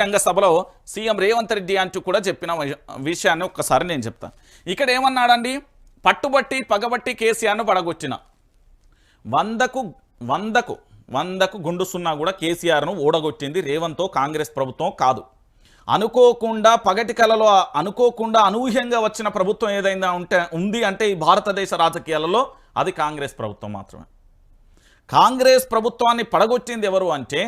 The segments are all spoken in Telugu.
బహిరంగ సభలో సీఎం రేవంత్ రెడ్డి అంటూ కూడా చెప్పిన విషయాన్ని ఒక్కసారి నేను చెప్తాను. ఇక్కడ ఏమన్నాడండి? పట్టుబట్టి పగబట్టి కేసీఆర్ను పడగొచ్చిన వందకు వందకు వందకు గుండు సున్నా కూడా కేసీఆర్ను ఓడగొట్టింది రేవంత్తో కాంగ్రెస్ ప్రభుత్వం కాదు. అనుకోకుండా పగటి కలలో అనుకోకుండా అనూహ్యంగా వచ్చిన ప్రభుత్వం ఏదైనా ఉంటే ఉంది అంటే ఈ భారతదేశ రాజకీయాలలో అది కాంగ్రెస్ ప్రభుత్వం మాత్రమే. కాంగ్రెస్ ప్రభుత్వాన్ని పడగొట్టింది ఎవరు అంటే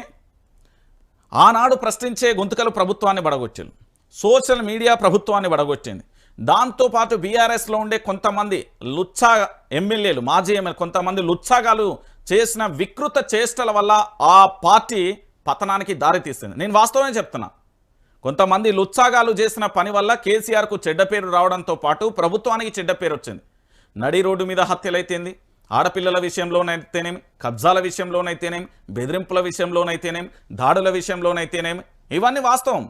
ఆనాడు ప్రశ్నించే గొంతుకలు ప్రభుత్వాన్ని పడగొచ్చింది సోషల్ మీడియా ప్రభుత్వాన్ని పడగొట్టింది దాంతోపాటు బీఆర్ఎస్లో ఉండే కొంతమంది లుచ్చా ఎమ్మెల్యేలు మాజీ ఎమ్మెల్యే కొంతమంది లుచ్చాగాలు చేసిన వికృత చేష్టల వల్ల ఆ పార్టీ పతనానికి దారితీస్తుంది నేను వాస్తవమే చెప్తున్నా. కొంతమంది లుచ్చాగాలు చేసిన పని వల్ల కేసీఆర్కు చెడ్డ పేరు రావడంతో పాటు ప్రభుత్వానికి చెడ్డ పేరు వచ్చింది. నడి రోడ్డు మీద హత్యలైతేంది? ఆడపిల్లల విషయంలోనైతేనేమి కబ్జాల విషయంలోనైతేనేమి బెదిరింపుల విషయంలోనైతేనేమి దాడుల విషయంలోనైతేనేమి ఇవన్నీ వాస్తవం.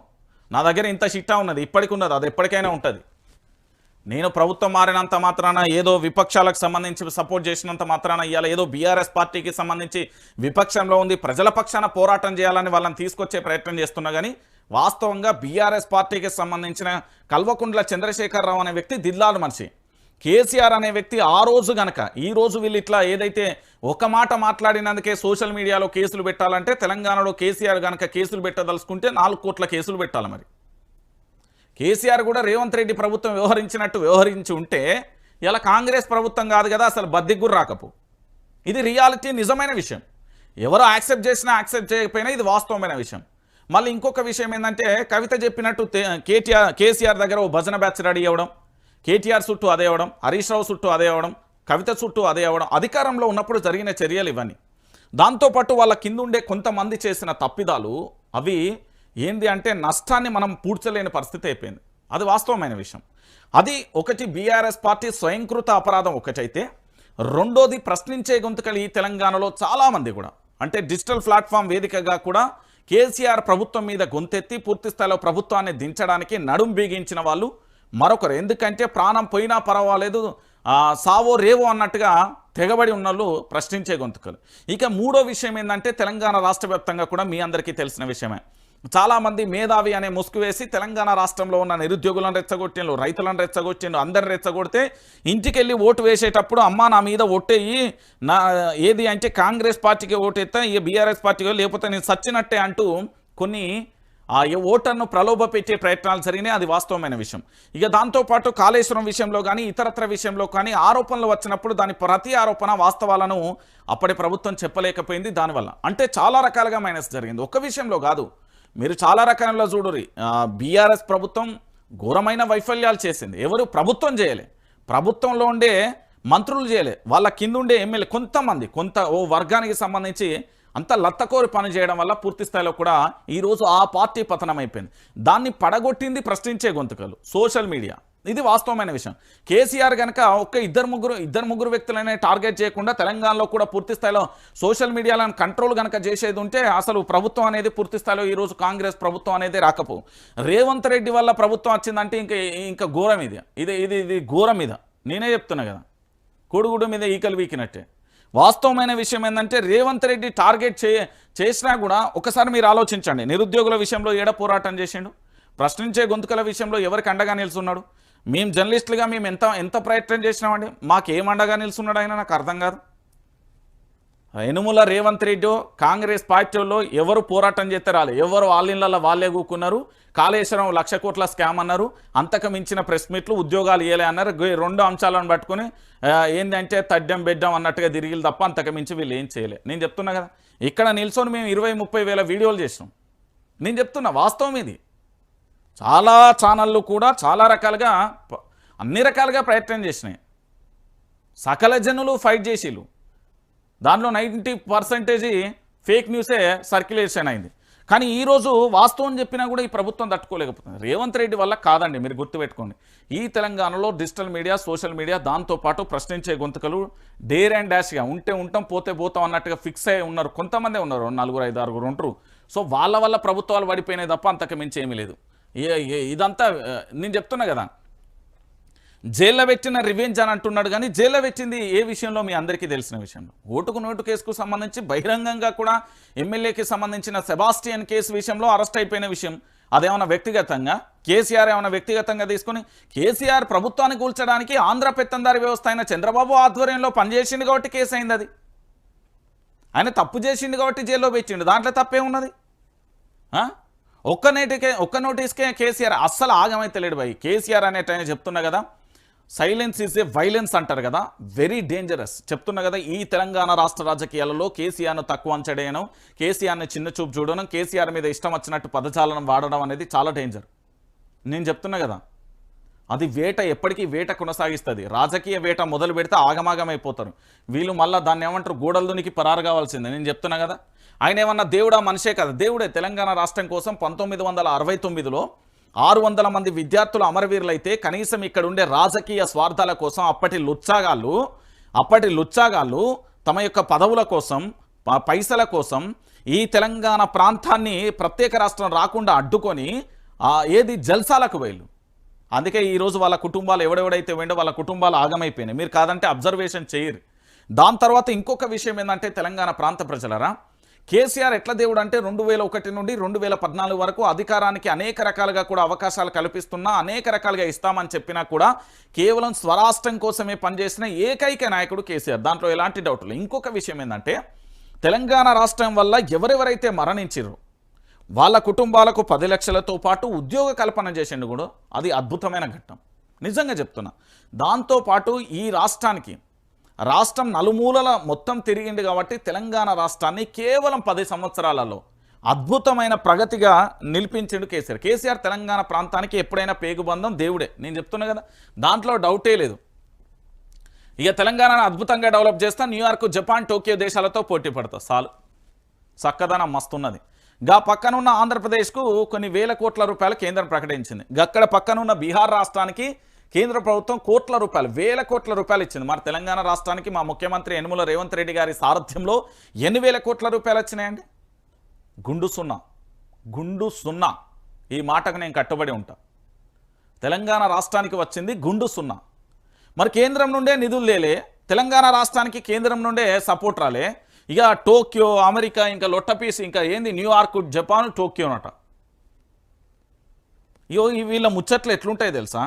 నా దగ్గర ఇంత చిట్టా ఉన్నది ఇప్పటికి ఉన్నది అది ఎప్పటికైనా ఉంటుంది. నేను ప్రభుత్వం మారినంత మాత్రాన ఏదో విపక్షాలకు సంబంధించి సపోర్ట్ చేసినంత మాత్రాన ఇవాళ ఏదో బీఆర్ఎస్ పార్టీకి సంబంధించి విపక్షంలో ఉంది ప్రజల పక్షాన పోరాటం చేయాలని వాళ్ళని తీసుకొచ్చే ప్రయత్నం చేస్తున్నా కానీ వాస్తవంగా బీఆర్ఎస్ పార్టీకి సంబంధించిన కల్వకుండ్ల చంద్రశేఖరరావు అనే వ్యక్తి దిల్లాలు మనిషి. కేసీఆర్ అనే వ్యక్తి ఆ రోజు గనక ఈ రోజు వీళ్ళు ఇట్లా ఏదైతే ఒక మాట మాట్లాడినందుకే సోషల్ మీడియాలో కేసులు పెట్టాలంటే తెలంగాణలో కేసీఆర్ గనక కేసులు పెట్టదలుచుకుంటే నాలుగు కోట్ల కేసులు పెట్టాలి మరి. కేసీఆర్ కూడా రేవంత్ రెడ్డి ప్రభుత్వం వ్యవహరించినట్టు వ్యవహరించి ఉంటే ఇలా కాంగ్రెస్ ప్రభుత్వం కాదు కదా అసలు బద్దిగ్గురు రాకపు. ఇది రియాలిటీ నిజమైన విషయం. ఎవరు యాక్సెప్ట్ చేసినా యాక్సెప్ట్ చేయకపోయినా ఇది వాస్తవమైన విషయం. మళ్ళీ ఇంకొక విషయం ఏంటంటే కవిత చెప్పినట్టు కేటీఆర్ కేసీఆర్ దగ్గర ఓ భజన బ్యాచ్ రెడీ అవ్వడం కేటీఆర్ చుట్టూ అదే అవ్వడం హరీష్ రావు చుట్టూ అదే అవ్వడం కవిత చుట్టూ అదే అవ్వడం అధికారంలో ఉన్నప్పుడు జరిగిన చర్యలు ఇవన్నీ. దాంతోపాటు వాళ్ళ కిందుండే కొంతమంది చేసిన తప్పిదాలు అవి ఏంది అంటే నష్టాన్ని మనం పూడ్చలేని పరిస్థితి అయిపోయింది. అది వాస్తవమైన విషయం. అది ఒకటి బీఆర్ఎస్ పార్టీ స్వయంకృత అపరాధం ఒకటైతే రెండోది ప్రశ్నించే గొంతుకలు ఈ తెలంగాణలో చాలామంది కూడా అంటే డిజిటల్ ప్లాట్ఫామ్ వేదికగా కూడా కేసీఆర్ ప్రభుత్వం మీద గొంతెత్తి పూర్తిస్థాయిలో ప్రభుత్వాన్ని దించడానికి నడుం బిగించిన వాళ్ళు మరొకరు ఎందుకంటే ప్రాణం పోయినా పర్వాలేదు సావో రేవో అన్నట్టుగా తెగబడి ఉన్నోళ్ళు ప్రశ్నించే గొంతుకలు. ఇక మూడో విషయం ఏంటంటే తెలంగాణ రాష్ట్ర వ్యాప్తంగా కూడా మీ అందరికీ తెలిసిన విషయమే. చాలామంది మేధావి అనే ముసుగు వేసి తెలంగాణ రాష్ట్రంలో ఉన్న నిరుద్యోగులను రెచ్చగొట్టిండ్రు రైతులను రెచ్చగొట్టిండ్రు అందరిని రెచ్చగొడితే ఇంటికెళ్ళి ఓటు వేసేటప్పుడు అమ్మ నా మీద ఓటేయి నా ఏది అంటే కాంగ్రెస్ పార్టీకి ఓటేస్తా ఈ బీఆర్ఎస్ పార్టీకి లేకపోతే నేను సచ్చినట్టే అంటూ కొన్ని ఆ ఓటర్ను ప్రలోభ పెట్టే ప్రయత్నాలు జరిగినాయి అది వాస్తవమైన విషయం. ఇక దాంతోపాటు కాళేశ్వరం విషయంలో కానీ ఇతరత్ర విషయంలో కానీ ఆరోపణలు వచ్చినప్పుడు దాని ప్రతి ఆరోపణ వాస్తవాలను అప్పటి ప్రభుత్వం చెప్పలేకపోయింది దానివల్ల. అంటే చాలా రకాలుగా మైనస్ జరిగింది. ఒక్క విషయంలో కాదు. మీరు చాలా రకాలలో చూడురి బీఆర్ఎస్ ప్రభుత్వం ఘోరమైన వైఫల్యాలు చేసింది. ఎవరు? ప్రభుత్వం చేయలే. ప్రభుత్వంలో ఉండే మంత్రులు చేయలే. వాళ్ళ కింద ఉండే ఎమ్మెల్యే కొంతమంది కొంత ఓ వర్గానికి సంబంధించి అంత లత్తకోరి పని చేయడం వల్ల పూర్తి స్థాయిలో కూడా ఈరోజు ఆ పార్టీ పతనం అయిపోయింది దాన్ని పడగొట్టింది ప్రశ్నించే గొంతుకలు సోషల్ మీడియా. ఇది వాస్తవమైన విషయం. కేసీఆర్ కనుక ఒక్క ఇద్దరు ముగ్గురు ఇద్దరు ముగ్గురు వ్యక్తులనే టార్గెట్ చేయకుండా తెలంగాణలో కూడా పూర్తి స్థాయిలో సోషల్ మీడియాలను కంట్రోల్ కనుక చేసేది ఉంటే అసలు ప్రభుత్వం అనేది పూర్తి స్థాయిలో ఈరోజు కాంగ్రెస్ ప్రభుత్వం అనేది రాకపో రేవంత్ రెడ్డి వల్ల ప్రభుత్వం వచ్చిందంటే ఇంకా ఇంకా ఘోరం ఇది. ఇది ఇది ఇది ఘోరం మీద. నేనే చెప్తున్నా కదా. కొడుగుడు మీద ఈకలు వీకినట్టే. వాస్తవమైన విషయం ఏంటంటే రేవంత్ రెడ్డి టార్గెట్ చే చేసినా కూడా ఒకసారి మీరు ఆలోచించండి. నిరుద్యోగుల విషయంలో ఏడ పోరాటం చేసిండు? ప్రశ్నించే గొంతుకల విషయంలో ఎవరికి అండగా నిలుచున్నాడు మేము జర్నలిస్టులుగా మేము ఎంత ఎంత ప్రయత్నం చేసినామండి? మాకేం అండగా నిలుచున్నాడు ఆయన? నాకు అర్థం కాదు. యనుముల రేవంత్ రెడ్డి కాంగ్రెస్ పార్టీలో ఎవరు పోరాటం చేస్తే రాలే. ఎవరు వాళ్ళ వాళ్ళే కూకున్నారు. కాళేశ్వరం లక్ష కోట్ల స్కామ్ అన్నారు. అంతకు మించిన ప్రెస్ మీట్లు ఉద్యోగాలు ఇవ్వలే అన్నారు. రెండు అంశాలను పట్టుకొని ఏంటంటే తడ్డం బెడ్డం అన్నట్టుగా తిరిగి తప్ప అంతకు మించి వీళ్ళు ఏం చేయలే. నేను చెప్తున్నా కదా. ఇక్కడ నిల్చొని మేము ఇరవై ముప్పై వేల వీడియోలు చేసినాం. నేను చెప్తున్నా వాస్తవం ఇది. చాలా ఛానళ్ళు కూడా చాలా రకాలుగా అన్ని రకాలుగా ప్రయత్నం చేసినాయి. సకల జనులు ఫైట్ చేసిళ్ళు. దానిలో నైంటీ పర్సెంటేజ్ ఫేక్ న్యూసే సర్క్యులేషన్ అయింది. కానీ ఈరోజు వాస్తవం చెప్పినా కూడా ఈ ప్రభుత్వం తట్టుకోలేకపోతుంది. రేవంత్ రెడ్డి వల్ల కాదండి మీరు గుర్తుపెట్టుకోండి. ఈ తెలంగాణలో డిజిటల్ మీడియా సోషల్ మీడియా దాంతోపాటు ప్రశ్నించే గొంతుకలు డేర్ అండ్ డాష్గా ఉంటే ఉంటాం పోతే పోతాం అన్నట్టుగా ఫిక్స్ అయి ఉన్నారు. కొంతమందే ఉన్నారు నలుగురు ఐదు ఆరుగురు ఉంటారు. సో వాళ్ళ వల్ల ప్రభుత్వాలు పడిపోయినాయి తప్ప అంతకు మించి ఏమీ లేదు. ఇదంతా నేను చెప్తున్నా కదా. జైల్లో పెట్టిన రివెంజ్ అని అంటున్నాడు కానీ జైల్లో పెట్టింది ఏ విషయంలో మీ అందరికీ తెలిసిన విషయంలో ఓటుకు నోటు కేసుకు సంబంధించి బహిరంగంగా కూడా ఎమ్మెల్యేకి సంబంధించిన సెబాస్టియన్ కేసు విషయంలో అరెస్ట్ అయిపోయిన విషయం. అదేమన్నా వ్యక్తిగతంగా? కేసీఆర్ ఏమైనా వ్యక్తిగతంగా తీసుకుని కేసీఆర్ ప్రభుత్వాన్ని కూల్చడానికి ఆంధ్ర పెత్తందారి వ్యవస్థ అయిన చంద్రబాబు ఆధ్వర్యంలో పనిచేసింది కాబట్టి కేసు అయింది అది. ఆయన తప్పు చేసిండు కాబట్టి జైల్లో పెట్టిండు. దాంట్లో తప్పే ఉన్నది. ఒక్క నేటికే ఒక్క నోటీస్కే కేసీఆర్ అస్సలు ఆగమైతలేడు భయ్ కేసీఆర్ అనేట చెప్తున్నా కదా సైలెన్స్ ఈజ్ ఏ వైలెన్స్ అంటారు కదా. వెరీ డేంజరస్ చెప్తున్నా కదా ఈ తెలంగాణ రాష్ట్ర రాజకీయాలలో కేసీఆర్ను తక్కువ అంచడేయడం కేసీఆర్ని చిన్న చూపు చూడడం కేసీఆర్ మీద ఇష్టం వచ్చినట్టు పదజాలనం వాడడం అనేది చాలా డేంజర్ నేను చెప్తున్నా కదా అది వేట ఎప్పటికీ వేట కొనసాగిస్తుంది. రాజకీయ వేట మొదలు పెడితే ఆగమాగమైపోతారు. వీళ్ళు మళ్ళీ దాన్ని ఏమంటారు గూడలదునికి పరారు కావాల్సిందే. నేను చెప్తున్నా కదా ఆయన ఏమన్నా దేవుడా మనిషే కదా. దేవుడే తెలంగాణ రాష్ట్రం కోసం పంతొమ్మిది వందల అరవై తొమ్మిదిలో ఆరు వందల మంది విద్యార్థులు అమరవీరులైతే కనీసం ఇక్కడ ఉండే రాజకీయ స్వార్థాల కోసం అప్పటి లుచ్చాగాళ్ళు అప్పటి లుచ్చాగాళ్ళు తమ యొక్క పదవుల కోసం ప- పైసల కోసం ఈ తెలంగాణ ప్రాంతాన్ని ప్రత్యేక రాష్ట్రం రాకుండా అడ్డుకొని ఏది జల్సాలకు వేలు అందుకే ఈరోజు వాళ్ళ కుటుంబాలు ఎవడెవడైతే వెండో వాళ్ళ కుటుంబాలు ఆగమైపోయినాయి. మీరు కాదంటే అబ్జర్వేషన్ చేయరు. దాని తర్వాత ఇంకొక విషయం ఏంటంటే తెలంగాణ ప్రాంత ప్రజలరా? కేసీఆర్ ఎట్ల దేవుడు అంటే రెండు వేల ఒకటి నుండి రెండు వేల పద్నాలుగు వరకు అధికారానికి అనేక రకాలుగా కూడా అవకాశాలు కల్పిస్తున్నా అనేక రకాలుగా ఇస్తామని చెప్పినా కూడా కేవలం స్వరాష్ట్రం కోసమే పనిచేసిన ఏకైక నాయకుడు కేసీఆర్. దాంట్లో ఎలాంటి డౌట్లు ఇంకొక విషయం ఏంటంటే తెలంగాణ రాష్ట్రం వల్ల ఎవరెవరైతే మరణించారు వాళ్ళ కుటుంబాలకు పది లక్షలతో పాటు ఉద్యోగ కల్పన చేసిండు కూడా అది అద్భుతమైన ఘట్టం. నిజంగా చెప్తున్నా. దాంతోపాటు ఈ రాష్ట్రానికి రాష్ట్రం నలుమూలల మొత్తం తిరిగింది కాబట్టి తెలంగాణ రాష్ట్రాన్ని కేవలం పది సంవత్సరాలలో అద్భుతమైన ప్రగతిగా నిలిపించిండు కేసీఆర్. కేసీఆర్ తెలంగాణ ప్రాంతానికి ఎప్పుడైనా పేగుబంధం? దేవుడే. నేను చెప్తున్నా కదా దాంట్లో డౌటే లేదు. ఇక తెలంగాణను అద్భుతంగా డెవలప్ చేస్తా న్యూయార్క్ జపాన్ టోక్యో దేశాలతో పోటీ పడతా. చాలు. చక్కదనం మస్తున్నది. గా పక్కనున్న ఆంధ్రప్రదేశ్కు కొన్ని వేల కోట్ల రూపాయలు కేంద్రం ప్రకటించింది. గక్కడ పక్కనున్న బీహార్ రాష్ట్రానికి కేంద్ర ప్రభుత్వం కోట్ల రూపాయలు వేల కోట్ల రూపాయలు ఇచ్చింది. మరి తెలంగాణ రాష్ట్రానికి మా ముఖ్యమంత్రి యనుమల రేవంత్ రెడ్డి గారి సారథ్యంలో ఎన్ని వేల కోట్ల రూపాయలు వచ్చినాయండి? గుండు సున్నా. గుండు సున్నా. ఈ మాటకు నేను కట్టుబడి ఉంటా. తెలంగాణ రాష్ట్రానికి వచ్చింది గుండు సున్నా. మరి కేంద్రం నుండే నిధులు లేలే. తెలంగాణ రాష్ట్రానికి కేంద్రం నుండే సపోర్ట్ రాలే. ఇక టోక్యో అమెరికా ఇంకా లొట్టపీస్ ఇంకా ఏంది? న్యూయార్క్ జపాన్ టోక్యోనట. ఇయో ఈ వీళ్ళ ముచ్చట్లు ఎట్లుంటాయి తెలుసా?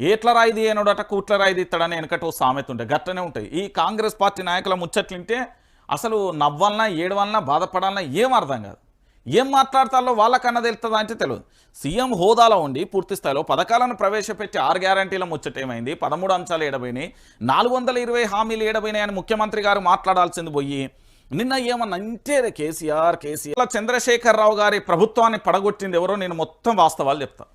ఏట్ల రాయిది ఏనోడట కూట్ల రాయిది ఇస్తాడని వెనకట ఓ సామెత ఉంటాయి గట్టనే ఉంటాయి. ఈ కాంగ్రెస్ పార్టీ నాయకుల ముచ్చట్లుంటే అసలు నవ్వాలన్నా ఏడవాలన్నా బాధపడాలన్నా ఏం అర్థం కాదు. ఏం మాట్లాడతారో వాళ్ళకన్నా తెలుస్తుందా అంటే తెలియదు. సీఎం హోదాలో ఉండి పూర్తి స్థాయిలో పథకాలను ప్రవేశపెట్టి ఆరు గ్యారంటీల ముచ్చట ఏమైంది? పదమూడు అంశాలు ఏడబోయినాయి. నాలుగు వందల ఇరవై హామీలు ఏడబోయినాయని ముఖ్యమంత్రి గారు మాట్లాడాల్సింది పోయి నిన్న ఏమన్నా అంటే కేసీఆర్ కేసీఆర్ చంద్రశేఖరరావు గారి ప్రభుత్వాన్ని పడగొట్టింది ఎవరో నేను మొత్తం వాస్తవాలు చెప్తా.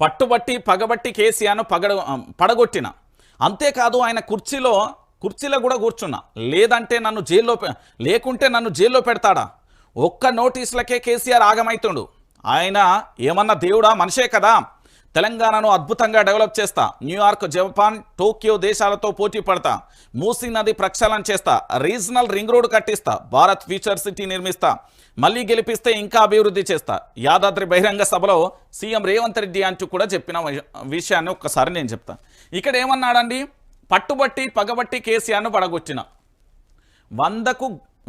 పట్టుబట్టి పగబట్టి కేసీఆర్ను పగడ పడగొట్టిన. అంతేకాదు ఆయన కుర్చీలో కుర్చీలో కూడా కూర్చున్నా. లేదంటే నన్ను జైల్లో లేకుంటే నన్ను జైల్లో పెడతాడా? ఒక్క నోటీసులకే కేసీఆర్ ఆగమైతుండు. ఆయన ఏమన్నా దేవుడా? మనిషే కదా. తెలంగాణను అద్భుతంగా డెవలప్ చేస్తా. న్యూయార్క్ జపాన్ టోక్యో దేశాలతో పోటీ పడతా. మూసీ నది ప్రక్షాళన చేస్తా. రీజనల్ రింగ్ రోడ్ కట్టిస్తా. భారత్ ఫ్యూచర్ సిటీ నిర్మిస్తా. మళ్ళీ గెలిపిస్తే ఇంకా అభివృద్ధి చేస్తా. యాదాద్రి బహిరంగ సభలో సీఎం రేవంత్ రెడ్డి అంటూ కూడా చెప్పిన విషయాన్ని ఒక్కసారి నేను చెప్తా. ఇక్కడ ఏమన్నాడండి? పట్టుబట్టి పగబట్టి కేసీఆర్ను పడగొట్టిన. వందకు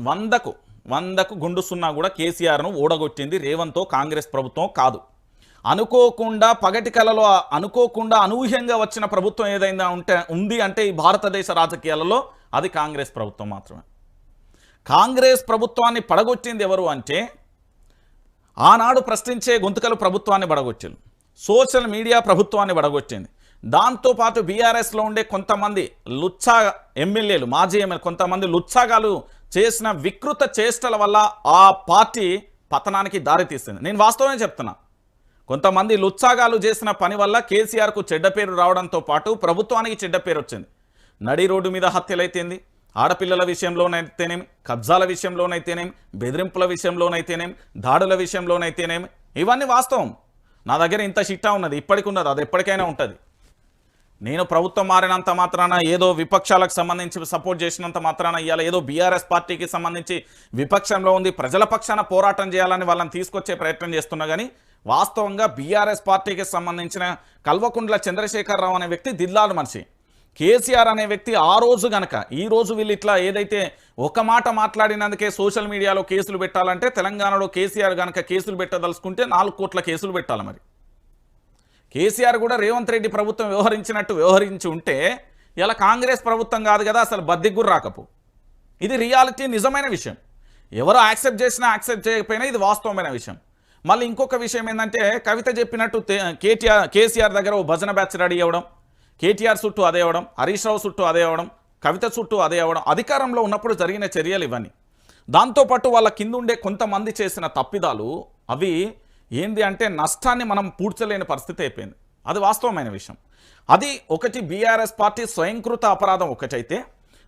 వందకు వందకు గుండు సున్నా కూడా కేసీఆర్ను ఓడగొట్టింది రేవంత్తో కాంగ్రెస్ ప్రభుత్వం కాదు. అనుకోకుండా పగటి కలలో అనుకోకుండా అనూహ్యంగా వచ్చిన ప్రభుత్వం ఏదైనా ఉంటే ఉంది అంటే ఈ భారతదేశ రాజకీయాలలో అది కాంగ్రెస్ ప్రభుత్వం మాత్రమే. కాంగ్రెస్ ప్రభుత్వాన్ని పడగొట్టింది ఎవరు అంటే ఆనాడు ప్రశ్నించే గొంతుకలు ప్రభుత్వాన్ని పడగొట్టింది. సోషల్ మీడియా ప్రభుత్వాన్ని పడగొట్టింది. దాంతోపాటు బీఆర్ఎస్లో ఉండే కొంతమంది లుచ్చా ఎమ్మెల్యేలు మాజీ ఎమ్మెల్యే కొంతమంది లుచ్చాగాలు చేసిన వికృత చేష్టల వల్ల ఆ పార్టీ పతనానికి దారితీస్తుంది నేను వాస్తవమే చెప్తున్నా. కొంతమంది లుత్సాగాలు చేసిన పని వల్ల కేసీఆర్కు చెడ్డ పేరు రావడంతో పాటు ప్రభుత్వానికి చెడ్డ పేరు వచ్చింది. నడి రోడ్డు మీద హత్యలైతేంది ఆడపిల్లల విషయంలోనైతేనేమి కబ్జాల విషయంలోనైతేనేమి బెదిరింపుల విషయంలోనైతేనేమి దాడుల విషయంలోనైతేనేమి ఇవన్నీ వాస్తవం. నా దగ్గర ఇంత చిట్టా ఉన్నది ఇప్పటికి ఉన్నది అది ఎప్పటికైనా ఉంటుంది. నేను ప్రభుత్వం మారినంత మాత్రాన ఏదో విపక్షాలకు సంబంధించి సపోర్ట్ చేసినంత మాత్రాన ఇవాళ ఏదో బీఆర్ఎస్ పార్టీకి సంబంధించి విపక్షంలో ఉంది ప్రజల పక్షాన పోరాటం చేయాలని వాళ్ళని తీసుకొచ్చే ప్రయత్నం చేస్తున్నా కానీ వాస్తవంగా బీఆర్ఎస్ పార్టీకి సంబంధించిన కల్వకుంట్ల చంద్రశేఖరరావు అనే వ్యక్తి దిల్లాలు మనిషి. కేసీఆర్ అనే వ్యక్తి ఆ రోజు గనక ఈ రోజు వీళ్ళు ఇట్లా ఏదైతే ఒక మాట మాట్లాడినందుకే సోషల్ మీడియాలో కేసులు పెట్టాలంటే తెలంగాణలో కేసీఆర్ గనక కేసులు పెట్టదలుచుకుంటే నాలుగు కోట్ల కేసులు పెట్టాలి మరి. కేసీఆర్ కూడా రేవంత్ రెడ్డి ప్రభుత్వం వ్యవహరించినట్టు వ్యవహరించి ఉంటే ఇలా కాంగ్రెస్ ప్రభుత్వం కాదు కదా అసలు బద్దిగ్గురు రాకపు. ఇది రియాలిటీ నిజమైన విషయం. ఎవరు యాక్సెప్ట్ చేసినా యాక్సెప్ట్ చేయకపోయినా ఇది వాస్తవమైన విషయం. మళ్ళీ ఇంకొక విషయం ఏంటంటే కవిత చెప్పినట్టు కేటీఆర్ కేసీఆర్ దగ్గర ఓ భజన బ్యాచ్ రెడీ అవ్వడం కేటీఆర్ చుట్టూ అదే అవ్వడం హరీష్ రావు చుట్టూ అదే అవ్వడం కవిత చుట్టూ అదే అవ్వడం అధికారంలో ఉన్నప్పుడు జరిగిన చర్యలు ఇవన్నీ. దాంతోపాటు వాళ్ళ కిందుండే కొంతమంది చేసిన తప్పిదాలు అవి ఏంది అంటే నష్టాన్ని మనం పూడ్చలేని పరిస్థితి అయిపోయింది. అది వాస్తవమైన విషయం. అది ఒకటి బీఆర్ఎస్ పార్టీ స్వయంకృత అపరాధం ఒకటైతే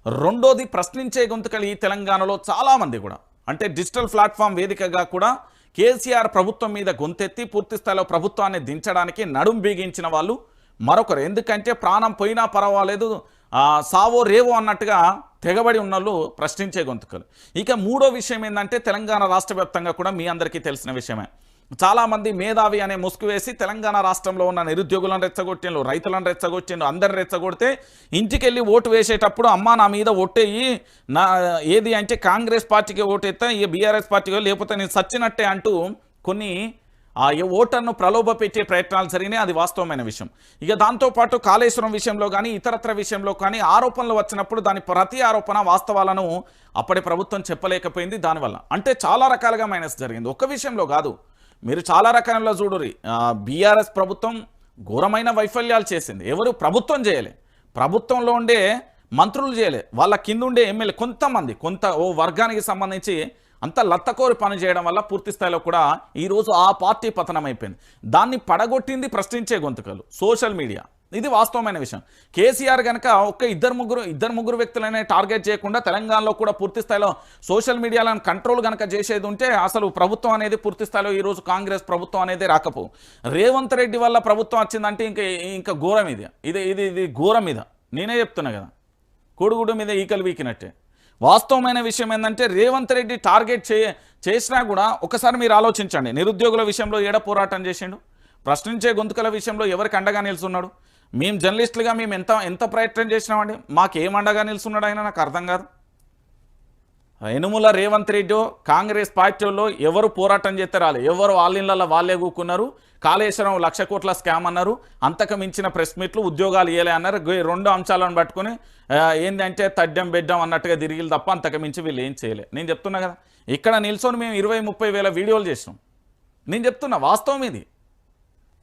రెండోది ప్రశ్నించే గొంతుకలు ఈ తెలంగాణలో చాలామంది కూడా అంటే డిజిటల్ ప్లాట్ఫామ్ వేదికగా కూడా కేసీఆర్ ప్రభుత్వం మీద గొంతెత్తి పూర్తి స్థాయిలో ప్రభుత్వాన్ని దించడానికి నడుం బిగించిన వాళ్ళు మరొకరు. ఎందుకంటే ప్రాణం పోయినా పర్వాలేదు సావో రేవో అన్నట్టుగా తెగబడి ఉన్నోళ్ళు ప్రశ్నించే గొంతుకలు. ఇక మూడో విషయం ఏంటంటే తెలంగాణ రాష్ట్ర వ్యాప్తంగా కూడా మీ అందరికీ తెలిసిన విషయమే. చాలామంది మేధావి అనే ముసుగు వేసి తెలంగాణ రాష్ట్రంలో ఉన్న నిరుద్యోగులను రెచ్చగొట్టిండ్రు రైతులను రెచ్చగొట్టిండ్రు అందరిని రెచ్చగొడితే ఇంటికెళ్ళి ఓటు వేసేటప్పుడు అమ్మ నా మీద ఓటేయి నా ఏది అంటే కాంగ్రెస్ పార్టీకి ఓటేస్తా ఈ బీఆర్ఎస్ పార్టీకి లేకపోతే నేను సచ్చినట్టే అంటూ కొన్ని ఆ ఓటర్ను ప్రలోభ పెట్టే ప్రయత్నాలు జరిగినాయి. అది వాస్తవమైన విషయం. ఇక దాంతోపాటు కాళేశ్వరం విషయంలో కానీ ఇతరత్ర విషయంలో కానీ ఆరోపణలు వచ్చినప్పుడు దాని ప్రతి ఆరోపణ వాస్తవాలను అప్పటి ప్రభుత్వం చెప్పలేకపోయింది దానివల్ల. అంటే చాలా రకాలుగా మైనస్ జరిగింది. ఒక విషయంలో కాదు మీరు చాలా రకాలలో చూడురి బీఆర్ఎస్ ప్రభుత్వం ఘోరమైన వైఫల్యాలు చేసింది. ఎవరు ప్రభుత్వం చేయలే. ప్రభుత్వంలో ఉండే మంత్రులు చేయలే. వాళ్ళ కింద ఉండే ఎమ్మెల్యే కొంతమంది కొంత ఓ వర్గానికి సంబంధించి అంత లత్తకోరి పని చేయడం వల్ల పూర్తి స్థాయిలో కూడా ఈరోజు ఆ పార్టీ పతనం అయిపోయింది. దాన్ని పడగొట్టింది ప్రశ్నించే గొంతుకలు. Social media. ఇది వాస్తవమైన విషయం. కేసీఆర్ కనుక ఒక్క ఇద్దరు ముగ్గురు ఇద్దరు ముగ్గురు వ్యక్తులనే టార్గెట్ చేయకుండా తెలంగాణలో కూడా పూర్తి స్థాయిలో సోషల్ మీడియాలను కంట్రోల్ కనుక చేసేది ఉంటే అసలు ప్రభుత్వం అనేది పూర్తి స్థాయిలో ఈరోజు కాంగ్రెస్ ప్రభుత్వం అనేది రాకపో. రేవంత్ రెడ్డి వల్ల ప్రభుత్వం వచ్చిందంటే ఇంకా ఇంకా ఘోరం ఇది. ఇది ఇది ఇది ఘోరం మీద నేనే చెప్తున్నా కదా. కోడిగుడ్డు మీద ఈకలు వీకినట్టే. వాస్తవమైన విషయం ఏంటంటే రేవంత్ రెడ్డి టార్గెట్ చే చేసినా కూడా ఒకసారి మీరు ఆలోచించండి. నిరుద్యోగుల విషయంలో ఏడ పోరాటం చేసిండు? ప్రశ్నించే గొంతుకల విషయంలో ఎవరికి అండగా నిలుచున్నాడు? మేము జర్నలిస్టులుగా మేము ఎంత ఎంత ప్రయత్నం చేసినామండి? మాకు ఏమండగా అండగా ఆయన? నాకు అర్థం కాదు. యనుముల రేవంత్ రెడ్డి కాంగ్రెస్ పార్టీలో ఎవరు పోరాటం చేస్తే రాలే. ఎవరు వాళ్ళ ఇళ్ళల్లో వాళ్ళే కూకున్నారు. కాళేశ్వరం లక్ష కోట్ల స్కామ్ అన్నారు. అంతకు మించిన ప్రెస్ మీట్లు ఉద్యోగాలు ఇవ్వలే అన్నారు. రెండు అంశాలను పట్టుకుని ఏంటంటే ఏందంటే తడ్డం బెడ్డం అన్నట్టుగా తిరిగి తప్ప అంతకు మించి వీళ్ళు ఏం చేయలే. నేను చెప్తున్నా కదా. ఇక్కడ నిల్చొని మేము ఇరవై ముప్పై వేల వీడియోలు చేసినాం. నేను చెప్తున్నా వాస్తవం ఇది.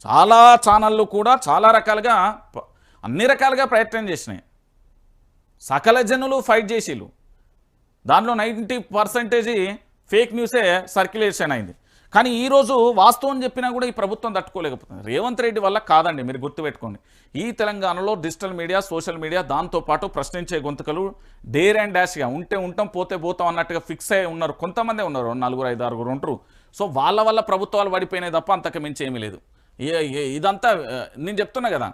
చాలా ఛానళ్ళు కూడా చాలా రకాలుగా అన్ని రకాలుగా ప్రయత్నం చేసినాయి. సకల జనులు ఫైట్ చేసిళ్ళు. దానిలో నైంటీ పర్సెంటేజ్ ఫేక్ న్యూసే సర్క్యులేషన్ అయింది. కానీ ఈరోజు వాస్తవం చెప్పినా కూడా ఈ ప్రభుత్వం తట్టుకోలేకపోతుంది. రేవంత్ రెడ్డి వల్ల కాదండి మీరు గుర్తుపెట్టుకోండి. ఈ తెలంగాణలో డిజిటల్ మీడియా సోషల్ మీడియా దాంతోపాటు ప్రశ్నించే గొంతుకలు డేర్ అండ్ డాష్గా ఉంటే ఉంటాం పోతే పోతాం అన్నట్టుగా ఫిక్స్ అయి ఉన్నారు కొంతమందే ఉన్నారు నలుగురు ఐదు ఆరుగురు ఉంటారు. సో వాళ్ళ వల్ల ప్రభుత్వాలు పడిపోయినాయి తప్ప అంతకు మించి ఏమీ లేదు. ఇదంతా నేను చెప్తున్నా కదా.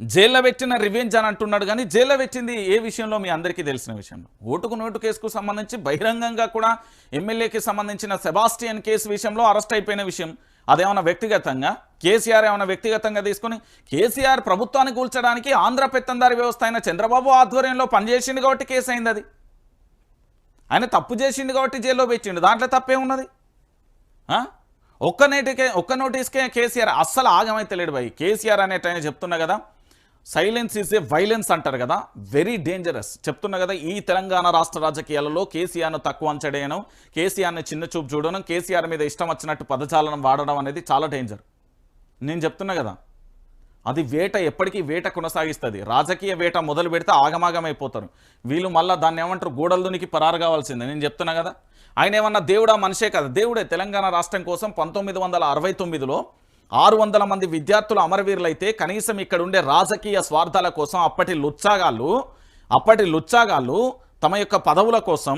జైల్లో పెట్టిన రివెంజ్ అని అంటున్నాడు కానీ జైల్లో పెట్టింది ఏ విషయంలో మీ అందరికీ తెలిసిన విషయంలో ఓటుకు నోటు కేసుకు సంబంధించి బహిరంగంగా కూడా ఎమ్మెల్యేకి సంబంధించిన సెబాస్టియన్ కేసు విషయంలో అరెస్ట్ అయిపోయిన విషయం అదేమన్నా వ్యక్తిగతంగా? కేసీఆర్ ఏమైనా వ్యక్తిగతంగా తీసుకుని కేసీఆర్ ప్రభుత్వాన్ని కూల్చడానికి ఆంధ్ర పెత్తందారి వ్యవస్థ అయిన చంద్రబాబు ఆధ్వర్యంలో పనిచేసింది కాబట్టి కేసు అయింది అది. ఆయన తప్పు చేసిండు కాబట్టి జైల్లో పెట్టిండు. దాంట్లో తప్పే ఉన్నది ఒక్క నేటికే ఒక్క నోటీస్కే కేసీఆర్ అస్సలు ఆగమైతే లేడు భయ్. కేసీఆర్ అనేట చెప్తున్నా కదా సైలెన్స్ ఈజ్ ఏ వైలెన్స్ అంటారు కదా వెరీ డేంజరస్. చెప్తున్నా కదా ఈ తెలంగాణ రాష్ట్ర రాజకీయాలలో కేసీఆర్ను తక్కువ అంచడేయడం కేసీఆర్ని చిన్న చూపు చూడడం కేసీఆర్ మీద ఇష్టం వచ్చినట్టు పదజాలనం వాడడం అనేది చాలా డేంజర్. నేను చెప్తున్నా కదా అది వేట ఎప్పటికీ వేట కొనసాగిస్తుంది. రాజకీయ వేట మొదలు పెడితే ఆగమాగమైపోతారు. వీళ్ళు మళ్ళీ దాన్ని ఏమంటారు గోడల దునికి పరారు కావాల్సిందే. నేను చెప్తున్నా కదా ఆయన ఏమన్నా దేవుడా? మనిషే కదా. దేవుడే తెలంగాణ రాష్ట్రం కోసం పంతొమ్మిది వందల అరవై తొమ్మిదిలో ఆరు వందల మంది విద్యార్థులు అమరవీరులైతే కనీసం ఇక్కడ ఉండే రాజకీయ స్వార్థాల కోసం అప్పటి లుచ్చాగాళ్ళు అప్పటి లుచ్చాగాళ్ళు తమ యొక్క పదవుల కోసం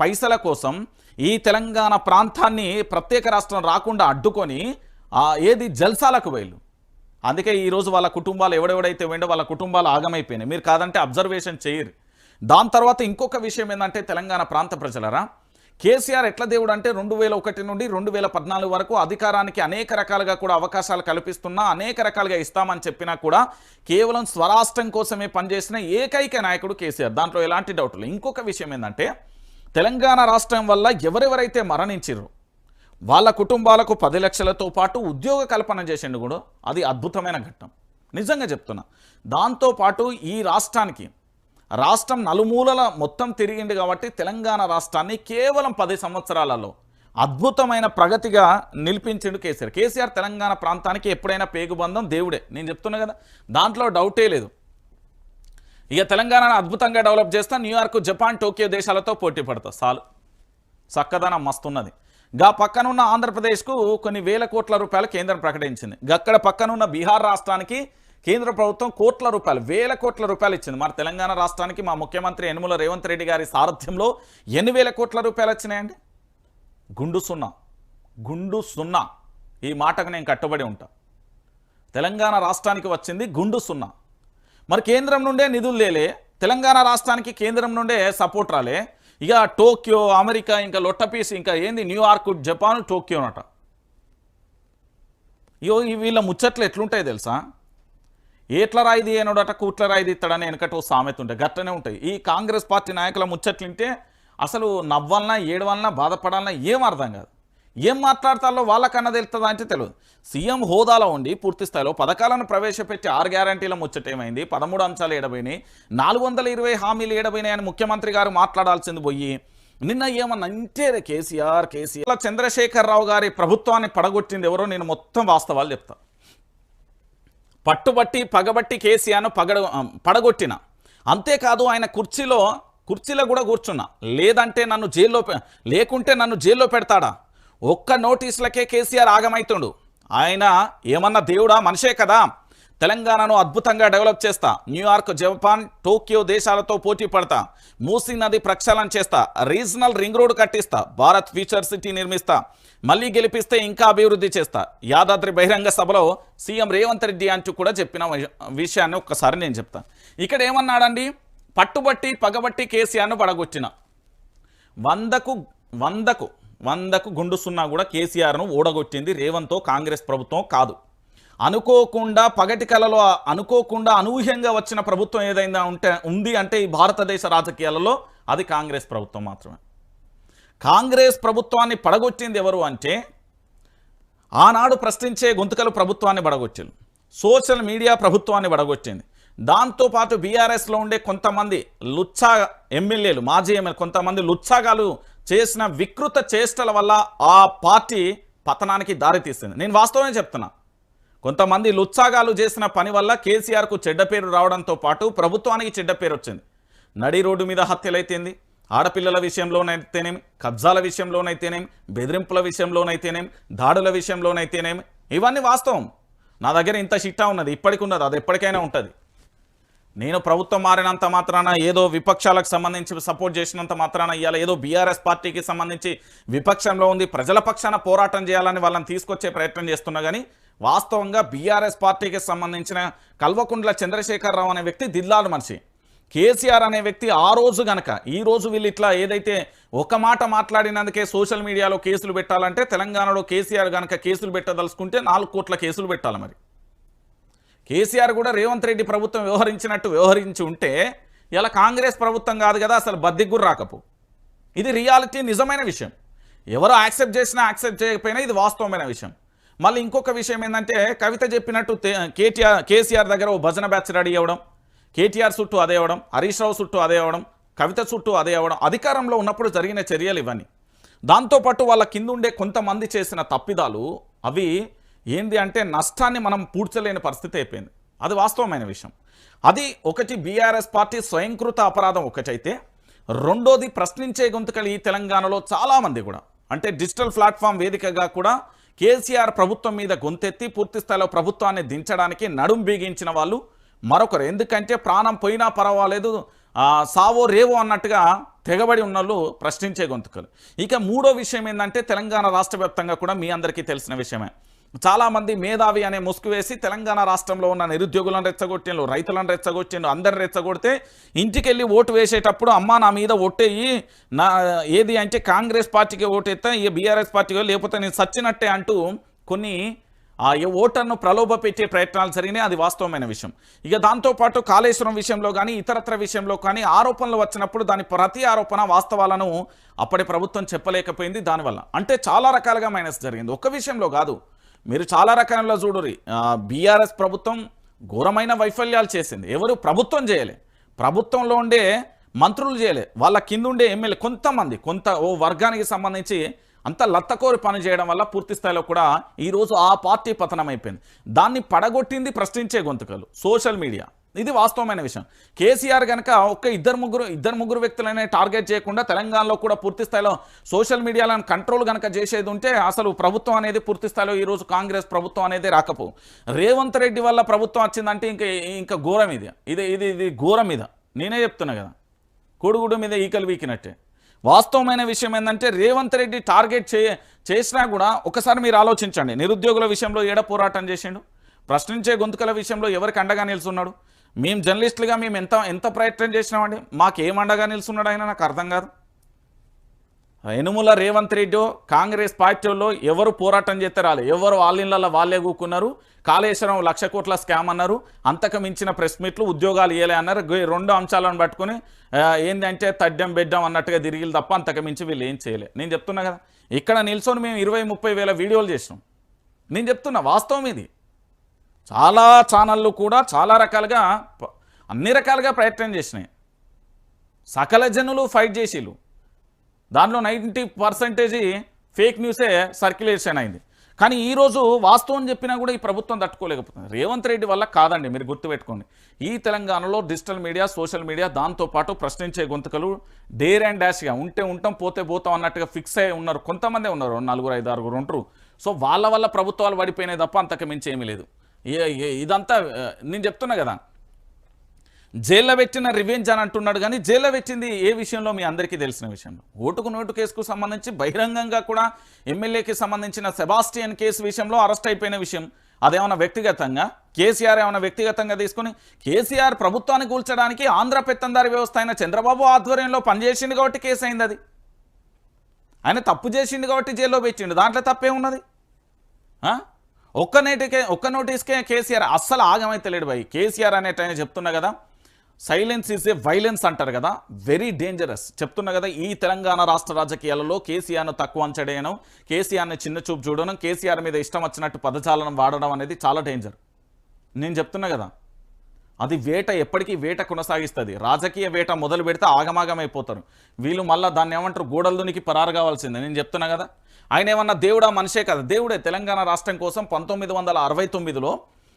పైసల కోసం ఈ తెలంగాణ ప్రాంతాన్ని ప్రత్యేక రాష్ట్రం రాకుండా అడ్డుకొని ఏది జల్సాలకు వేళ్ళు అందుకే ఈరోజు వాళ్ళ కుటుంబాలు ఎవడెవడైతే వెండో వాళ్ళ కుటుంబాలు ఆగమైపోయినాయి. మీరు కాదంటే అబ్జర్వేషన్ చేయరు. దాని తర్వాత ఇంకొక విషయం ఏంటంటే తెలంగాణ ప్రాంత ప్రజలరా? కేసీఆర్ ఎట్ల దేవుడు అంటే రెండు వేల ఒకటి నుండి రెండు వేల పద్నాలుగు వరకు అధికారానికి అనేక రకాలుగా కూడా అవకాశాలు కల్పిస్తున్నా అనేక రకాలుగా ఇస్తామని చెప్పినా కూడా కేవలం స్వరాష్ట్రం కోసమే పనిచేసిన ఏకైక నాయకుడు కేసీఆర్. దాంట్లో ఎలాంటి డౌట్లు ఇంకొక విషయం ఏంటంటే తెలంగాణ రాష్ట్రం వల్ల ఎవరెవరైతే మరణించారు వాళ్ళ కుటుంబాలకు పది లక్షలతో పాటు ఉద్యోగ కల్పన చేసిండు కూడా అది అద్భుతమైన ఘట్టం. నిజంగా చెప్తున్నా. దాంతోపాటు ఈ రాష్ట్రానికి రాష్ట్రం నలుమూలల మొత్తం తిరిగింది కాబట్టి తెలంగాణ రాష్ట్రాన్ని కేవలం పది సంవత్సరాలలో అద్భుతమైన ప్రగతిగా నిలిపించిండు కేసీఆర్. కేసీఆర్ తెలంగాణ ప్రాంతానికి ఎప్పుడైనా పేగుబంధం? దేవుడే. నేను చెప్తున్నా కదా దాంట్లో డౌటే లేదు. ఇక తెలంగాణను అద్భుతంగా డెవలప్ చేస్తా న్యూయార్క్ జపాన్ టోక్యో దేశాలతో పోటీ పడతా. చాలు. చక్కదనం మస్తున్నది. గా పక్కనున్న ఆంధ్రప్రదేశ్కు కొన్ని వేల కోట్ల రూపాయలు కేంద్రం ప్రకటించింది. గక్కడ పక్కనున్న బీహార్ రాష్ట్రానికి కేంద్ర ప్రభుత్వం కోట్ల రూపాయలు వేల కోట్ల రూపాయలు ఇచ్చింది. మరి తెలంగాణ రాష్ట్రానికి మా ముఖ్యమంత్రి యనుమల రేవంత్ రెడ్డి గారి సారథ్యంలో ఎన్ని వేల కోట్ల రూపాయలు వచ్చినాయండి? గుండు సున్నా. గుండు సున్నా. ఈ మాటకు నేను కట్టుబడి ఉంటా. తెలంగాణ రాష్ట్రానికి వచ్చింది గుండు సున్నా. మరి కేంద్రం నుండే నిధులు లేలే. తెలంగాణ రాష్ట్రానికి కేంద్రం నుండే సపోర్ట్ రాలే. ఇక టోక్యో అమెరికా ఇంకా లొట్టపీస్ ఇంకా ఏంది? న్యూయార్క్ జపాన్ టోక్యోనట. ఇయో వీళ్ళ ముచ్చట్లు ఎట్లుంటాయి తెలుసా? ఏట్ల రాయిది ఏనోడట కూట్ల రాయిది ఇస్తాడని వెనకట ఓ సామెత ఉంటాయి గట్టనే ఉంటాయి. ఈ కాంగ్రెస్ పార్టీ నాయకుల ముచ్చట్లుంటే అసలు నవ్వాలన్నా ఏడవాలన్నా బాధపడాలన్నా ఏం అర్థం కాదు. ఏం మాట్లాడతారో వాళ్ళకన్నా తెలుస్తుందా అంటే తెలియదు. సీఎం హోదాలో ఉండి పూర్తి స్థాయిలో పథకాలను ప్రవేశపెట్టి ఆరు గ్యారంటీల ముచ్చట ఏమైంది? పదమూడు అంశాలు ఏడబోయినాయి. నాలుగు వందల ఇరవై హామీలు ఏడబోయినాయని ముఖ్యమంత్రి గారు మాట్లాడాల్సింది పోయి నిన్న ఏమన్నా అంటే కేసీఆర్ కేసీఆర్. చంద్రశేఖరరావు గారి ప్రభుత్వాన్ని పడగొట్టింది ఎవరో నేను మొత్తం వాస్తవాలు చెప్తాను పట్టుబట్టి పగబట్టి కేసీఆర్ను పగడ పడగొట్టిన. అంతేకాదు ఆయన కుర్చీలో కుర్చీలో కూడా కూర్చున్నా. లేదంటే నన్ను జైల్లో లేకుంటే నన్ను జైల్లో పెడతాడా? ఒక్క నోటీసులకే కేసీఆర్ ఆగమైతుండు. ఆయన ఏమన్నా దేవుడా? మనిషే కదా. తెలంగాణను అద్భుతంగా డెవలప్ చేస్తా. న్యూయార్క్ జపాన్ టోక్యో దేశాలతో పోటీ పడతా. మూసీ నది ప్రక్షాళన చేస్తా. రీజనల్ రింగ్ రోడ్ కట్టిస్తా. భారత్ ఫ్యూచర్ సిటీ నిర్మిస్తా. మళ్ళీ గెలిపిస్తే ఇంకా అభివృద్ధి చేస్తా. యాదాద్రి బహిరంగ సభలో సీఎం రేవంత్ రెడ్డి అంటూ కూడా చెప్పిన విషయాన్ని ఒక్కసారి నేను చెప్తా. ఇక్కడ ఏమన్నాడండి? పట్టుబట్టి పగబట్టి కేసీఆర్ను పడగొట్టిన. వందకు వందకు వందకు గుండు సున్నా కూడా కేసీఆర్ను ఓడగొట్టింది రేవంత్తో కాంగ్రెస్ ప్రభుత్వం కాదు. అనుకోకుండా పగటి కలలో అనుకోకుండా అనూహ్యంగా వచ్చిన ప్రభుత్వం ఏదైనా ఉంటే ఉంది అంటే ఈ భారతదేశ రాజకీయాలలో అది కాంగ్రెస్ ప్రభుత్వం మాత్రమే. కాంగ్రెస్ ప్రభుత్వాన్ని పడగొట్టింది ఎవరు అంటే ఆనాడు ప్రశ్నించే గొంతుకలు ప్రభుత్వాన్ని పడగొచ్చింది సోషల్ మీడియా ప్రభుత్వాన్ని పడగొట్టింది. దాంతోపాటు బీఆర్ఎస్లో ఉండే కొంతమంది లుచ్చా ఎమ్మెల్యేలు మాజీ ఎమ్మెల్యే కొంతమంది లుచ్చాగాలు చేసిన వికృత చేష్టల వల్ల ఆ పార్టీ పతనానికి దారితీస్తుంది నేను వాస్తవమే చెప్తున్నా. కొంతమంది లుత్సాగాలు చేసిన పని వల్ల కేసీఆర్కు చెడ్డ పేరు రావడంతో పాటు ప్రభుత్వానికి చెడ్డ పేరు వచ్చింది. నడి రోడ్డు మీద హత్యలైతేంది ఆడపిల్లల విషయంలోనైతేనేమి కబ్జాల విషయంలోనైతేనేమి బెదిరింపుల విషయంలోనైతేనేమి దాడుల విషయంలోనైతేనేమి ఇవన్నీ వాస్తవం. నా దగ్గర ఇంత షిట్టా ఉన్నది ఇప్పటికి ఉన్నది అది ఎప్పటికైనా ఉంటుంది. నేను ప్రభుత్వం మారినంత మాత్రాన ఏదో విపక్షాలకు సంబంధించి సపోర్ట్ చేసినంత మాత్రాన ఇవాళ ఏదో బీఆర్ఎస్ పార్టీకి సంబంధించి విపక్షంలో ఉంది ప్రజల పక్షాన పోరాటం చేయాలని వాళ్ళని తీసుకొచ్చే ప్రయత్నం చేస్తున్నా కానీ వాస్తవంగా బీఆర్ఎస్ పార్టీకి సంబంధించిన కల్వకుంట్ల చంద్రశేఖరరావు అనే వ్యక్తి దిల్లాడు మనిషి. కేసీఆర్ అనే వ్యక్తి ఆ రోజు గనక ఈ రోజు వీళ్ళు ఇట్లా ఏదైతే ఒక మాట మాట్లాడినందుకే సోషల్ మీడియాలో కేసులు పెట్టాలంటే తెలంగాణలో కేసీఆర్ గనక కేసులు పెట్టదలుచుకుంటే నాలుగు కోట్ల కేసులు పెట్టాలి మరి. కేసీఆర్ కూడా రేవంత్ రెడ్డి ప్రభుత్వం వ్యవహరించినట్టు వ్యవహరించి ఉంటే ఇలా కాంగ్రెస్ ప్రభుత్వం కాదు కదా అసలు బద్దిగ్గురు రాకపు. ఇది రియాలిటీ నిజమైన విషయం. ఎవరు యాక్సెప్ట్ చేసినా యాక్సెప్ట్ చేయకపోయినా ఇది వాస్తవమైన విషయం. మళ్ళీ ఇంకొక విషయం ఏంటంటే కవిత చెప్పినట్టు కేటీఆర్ కేసీఆర్ దగ్గర ఓ భజన బ్యాచ్ రెడీ అవ్వడం కేటీఆర్ చుట్టూ అదే అవ్వడం హరీష్ రావు చుట్టూ అదే అవ్వడం కవిత చుట్టూ అదే అవ్వడం అధికారంలో ఉన్నప్పుడు జరిగిన చర్యలు ఇవన్నీ. దాంతోపాటు వాళ్ళ కింద ఉండే కొంతమంది చేసిన తప్పిదాలు అవి ఏంది అంటే నష్టాన్ని మనం పూడ్చలేని పరిస్థితి అయిపోయింది. అది వాస్తవమైన విషయం. అది ఒకటి బీఆర్ఎస్ పార్టీ స్వయంకృత అపరాధం ఒకటైతే రెండోది ప్రశ్నించే గొంతుకలు ఈ తెలంగాణలో చాలామంది కూడా అంటే డిజిటల్ ప్లాట్ఫామ్ వేదికగా కూడా కేసీఆర్ ప్రభుత్వం మీద గొంతెత్తి పూర్తి స్థాయిలో ప్రభుత్వాన్ని దించడానికి నడుం బీగించిన వాళ్ళు మరొకరు. ఎందుకంటే ప్రాణం పోయినా పర్వాలేదు సావో రేవో అన్నట్టుగా తెగబడి ఉన్నోళ్ళు ప్రశ్నించే గొంతుకలు. ఇక మూడో విషయం ఏంటంటే తెలంగాణ రాష్ట్ర వ్యాప్తంగా కూడా మీ అందరికీ తెలిసిన విషయమే. చాలామంది మేధావి అనే ముసుగు వేసి తెలంగాణ రాష్ట్రంలో ఉన్న నిరుద్యోగులను రెచ్చగొట్టిండ్రు రైతులను రెచ్చగొట్టిండు అందరిని రెచ్చగొడితే ఇంటికెళ్ళి ఓటు వేసేటప్పుడు అమ్మ నా మీద ఓటేయి నా ఏది అంటే కాంగ్రెస్ పార్టీకి ఓటేస్తా ఈ బీఆర్ఎస్ పార్టీకి లేకపోతే నేను సచ్చినట్టే అంటూ కొన్ని ఆ ఓటర్ను ప్రలోభ పెట్టే ప్రయత్నాలు జరిగినాయి అది వాస్తవమైన విషయం. ఇక దాంతోపాటు కాళేశ్వరం విషయంలో కానీ ఇతరత్ర విషయంలో కానీ ఆరోపణలు వచ్చినప్పుడు దాని ప్రతి ఆరోపణ వాస్తవాలను అప్పటి ప్రభుత్వం చెప్పలేకపోయింది దానివల్ల. అంటే చాలా రకాలుగా మైనస్ జరిగింది. ఒక్క విషయంలో కాదు మీరు చాలా రకాలలో చూడురి బీఆర్ఎస్ ప్రభుత్వం ఘోరమైన వైఫల్యాలు చేసింది. ఎవరు? ప్రభుత్వం చేయలే. ప్రభుత్వంలో ఉండే మంత్రులు చేయలే. వాళ్ళ కింద ఉండే ఎమ్మెల్యే కొంతమంది కొంత ఓ వర్గానికి సంబంధించి అంత లత్తకోరి పని చేయడం వల్ల పూర్తి స్థాయిలో కూడా ఈరోజు ఆ పార్టీ పతనం అయిపోయింది. దాన్ని పడగొట్టింది ప్రశ్నించే గొంతుకలు. Social media. ఇది వాస్తవమైన విషయం. కేసీఆర్ కనుక ఒక్క ఇద్దరు ముగ్గురు ఇద్దరు ముగ్గురు వ్యక్తులనే టార్గెట్ చేయకుండా తెలంగాణలో కూడా పూర్తి స్థాయిలో సోషల్ మీడియాలను కంట్రోల్ కనుక చేసేది ఉంటే అసలు ప్రభుత్వం అనేది పూర్తి స్థాయిలో ఈరోజు కాంగ్రెస్ ప్రభుత్వం అనేది రాకపోవు రేవంత్ రెడ్డి వల్ల ప్రభుత్వం వచ్చిందంటే ఇంకా ఇంకా ఘోరం ఇది. ఇది ఇది ఇది ఘోరం మీద నేనే చెప్తున్నా కదా. కొడుగుడు మీద ఈకలు వీకినట్టే. వాస్తవమైన విషయం ఏంటంటే రేవంత్ రెడ్డి టార్గెట్ చే చేసినా కూడా ఒకసారి మీరు ఆలోచించండి. నిరుద్యోగుల విషయంలో ఏడ పోరాటం చేసిండు? ప్రశ్నించే గొంతుకల విషయంలో ఎవరికి అండగా నిలుచున్నాడు? మేము జర్నలిస్టులుగా మేము ఎంత ఎంత ప్రయత్నం చేసినామండి? మాకు ఏం అండగా ఆయన? నాకు అర్థం కాదు. యనుముల రేవంత్ రెడ్డి కాంగ్రెస్ పార్టీలో ఎవరు పోరాటం చేస్తే రాలే ఎవరు వాళ్ళ వాళ్ళే కూకున్నారు? కాళేశ్వరం లక్ష కోట్ల స్కామ్ అన్నారు. అంతకు మించిన ప్రెస్ మీట్లు ఉద్యోగాలు ఇవ్వలే అన్నారు. రెండు అంశాలను పట్టుకుని ఏంటంటే తడ్డం బెడ్డం అన్నట్టుగా తిరిగి తప్ప అంతకు మించి వీళ్ళు ఏం చేయలే. నేను చెప్తున్నా కదా. ఇక్కడ నిల్చొని మేము ఇరవై ముప్పై వేల వీడియోలు చేసినాం. నేను చెప్తున్నా వాస్తవం ఇది. చాలా ఛానళ్ళు కూడా చాలా రకాలుగా అన్ని రకాలుగా ప్రయత్నం చేసినాయి. సకల జనులు ఫైట్ చేసిళ్ళు దానిలో నైంటీ పర్సెంటేజీ ఫేక్ న్యూసే సర్క్యులేషన్ అయింది. కానీ ఈరోజు వాస్తవం చెప్పినా కూడా ఈ ప్రభుత్వం తట్టుకోలేకపోతుంది. రేవంత్ రెడ్డి వల్ల కాదండి మీరు గుర్తుపెట్టుకోండి. ఈ తెలంగాణలో డిజిటల్ మీడియా సోషల్ మీడియా దాంతోపాటు ప్రశ్నించే గొంతుకలు డేర్ అండ్ డాష్గా ఉంటే ఉంటాం పోతే పోతాం అన్నట్టుగా ఫిక్స్ అయి ఉన్నారు కొంతమందే ఉన్నారు. నలుగురు ఐదు ఆరుగురు ఉంటారు. సో వాళ్ళ వల్ల ప్రభుత్వాలు పడిపోయినాయి తప్ప అంతకు మించి ఏమీ లేదు. ఇదంతా నేను చెప్తున్నా కదా. జైల్లో పెట్టిన రివెంజ్ అని అంటున్నాడు కానీ జైల్లో పెట్టింది ఏ విషయంలో మీ అందరికీ తెలిసిన విషయంలో ఓటుకు నోటు కేసుకు సంబంధించి బహిరంగంగా కూడా ఎమ్మెల్యేకి సంబంధించిన సెబాస్టియన్ కేసు విషయంలో అరెస్ట్ అయిపోయిన విషయం అదేమన్నా వ్యక్తిగతంగా? కేసీఆర్ ఏమైనా వ్యక్తిగతంగా తీసుకుని కేసీఆర్ ప్రభుత్వాన్ని కూల్చడానికి ఆంధ్ర పెత్తందారి వ్యవస్థ అయిన చంద్రబాబు ఆధ్వర్యంలో పనిచేసింది కాబట్టి కేసు అయింది అది. ఆయన తప్పు చేసిండు కాబట్టి జైల్లో పెట్టిండు. దాంట్లో తప్పే ఉన్నది ఒక్క నేటికే ఒక్క నోటీస్కే కేసీఆర్ అస్సలు ఆగమైతే లేడు భయ్. కేసీఆర్ అనేట ఆయన చెప్తున్నా కదా సైలెన్స్ ఈజ్ ఏ వైలెన్స్ అంటారు కదా వెరీ డేంజరస్. చెప్తున్నా కదా ఈ తెలంగాణ రాష్ట్ర రాజకీయాలలో కేసీఆర్ను తక్కువ అంచడేయడం కేసీఆర్ని చిన్న చూపు చూడడం కేసీఆర్ మీద ఇష్టం వచ్చినట్టు పదజాలనం వాడడం అనేది చాలా డేంజర్. నేను చెప్తున్నా కదా అది వేట ఎప్పటికీ వేట కొనసాగిస్తుంది. రాజకీయ వేట మొదలు పెడితే ఆగమాగమైపోతారు. వీళ్ళు మళ్ళీ దాన్ని ఏమంటారు గోడల దునికి పరారు కావాల్సిందే. నేను చెప్తున్నా కదా ఆయన ఏమన్నా దేవుడా? మనిషే కదా. దేవుడే తెలంగాణ రాష్ట్రం కోసం పంతొమ్మిది వందల అరవై తొమ్మిదిలో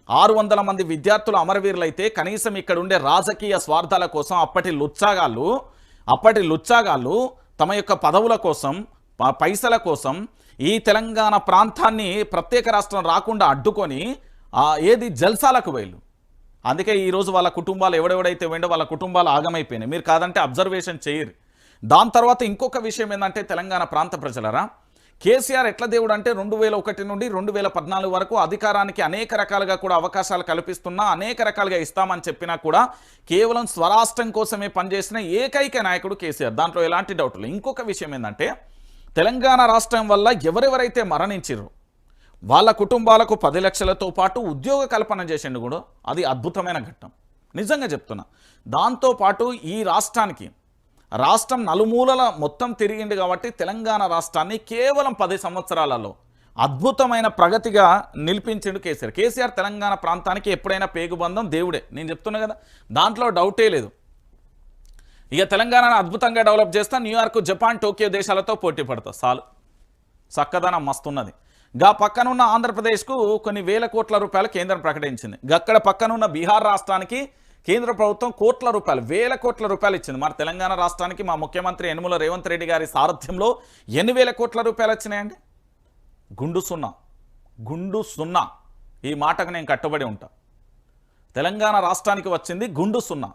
ఆరు వందల మంది విద్యార్థులు అమరవీరులైతే కనీసం ఇక్కడ ఉండే రాజకీయ స్వార్థాల కోసం అప్పటి లుచ్చాగాళ్ళు అప్పటి లుచ్చాగాళ్ళు తమ యొక్క పదవుల కోసం పైసల కోసం ఈ తెలంగాణ ప్రాంతాన్ని ప్రత్యేక రాష్ట్రం రాకుండా అడ్డుకొని ఏది జల్సాలకు వేళ్ళు. అందుకే ఈరోజు వాళ్ళ కుటుంబాలు ఎవడెవడైతే వెండో వాళ్ళ కుటుంబాలు ఆగమైపోయినాయి. మీరు కాదంటే అబ్జర్వేషన్ చేయరు. దాని తర్వాత ఇంకొక విషయం ఏంటంటే తెలంగాణ ప్రాంత ప్రజలరా? కేసీఆర్ ఎట్ల దేవుడు అంటే రెండు వేల ఒకటి నుండి రెండు వేల పద్నాలుగు వరకు అధికారానికి అనేక రకాలుగా కూడా అవకాశాలు కల్పిస్తున్నా అనేక రకాలుగా ఇస్తామని చెప్పినా కూడా కేవలం స్వరాష్ట్రం కోసమే పనిచేసిన ఏకైక నాయకుడు కేసీఆర్. దాంట్లో ఎలాంటి డౌట్లు? ఇంకొక విషయం ఏంటంటే తెలంగాణ రాష్ట్రం వల్ల ఎవరెవరైతే మరణించారు వాళ్ళ కుటుంబాలకు పది లక్షలతో పాటు ఉద్యోగ కల్పన చేసిండు కూడా అది అద్భుతమైన ఘట్టం. నిజంగా చెప్తున్నా. దాంతోపాటు ఈ రాష్ట్రానికి రాష్ట్రం నలుమూలల మొత్తం తిరిగింది కాబట్టి తెలంగాణ రాష్ట్రాన్ని కేవలం పది సంవత్సరాలలో అద్భుతమైన ప్రగతిగా నిలిపించిండు కేసీఆర్. కేసీఆర్ తెలంగాణ ప్రాంతానికి ఎప్పుడైనా పేగుబంధం? దేవుడే. నేను చెప్తున్నా కదా దాంట్లో డౌటే లేదు. ఇక తెలంగాణను అద్భుతంగా డెవలప్ చేస్తా న్యూయార్క్ జపాన్ టోక్యో దేశాలతో పోటీ పడతా. చాలు. చక్కదనం మస్తున్నది. గా పక్కనున్న ఆంధ్రప్రదేశ్కు కొన్ని వేల కోట్ల రూపాయలు కేంద్రం ప్రకటించింది. గక్కడ పక్కనున్న బీహార్ రాష్ట్రానికి కేంద్ర ప్రభుత్వం కోట్ల రూపాయలు వేల కోట్ల రూపాయలు ఇచ్చింది. మరి తెలంగాణ రాష్ట్రానికి మా ముఖ్యమంత్రి యనుమల రేవంత్ రెడ్డి గారి సారథ్యంలో ఎన్ని వేల కోట్ల రూపాయలు వచ్చినాయండి? గుండు సున్నా. గుండు సున్నా. ఈ మాటకు నేను కట్టుబడి ఉంటా. తెలంగాణ రాష్ట్రానికి వచ్చింది గుండు సున్నా.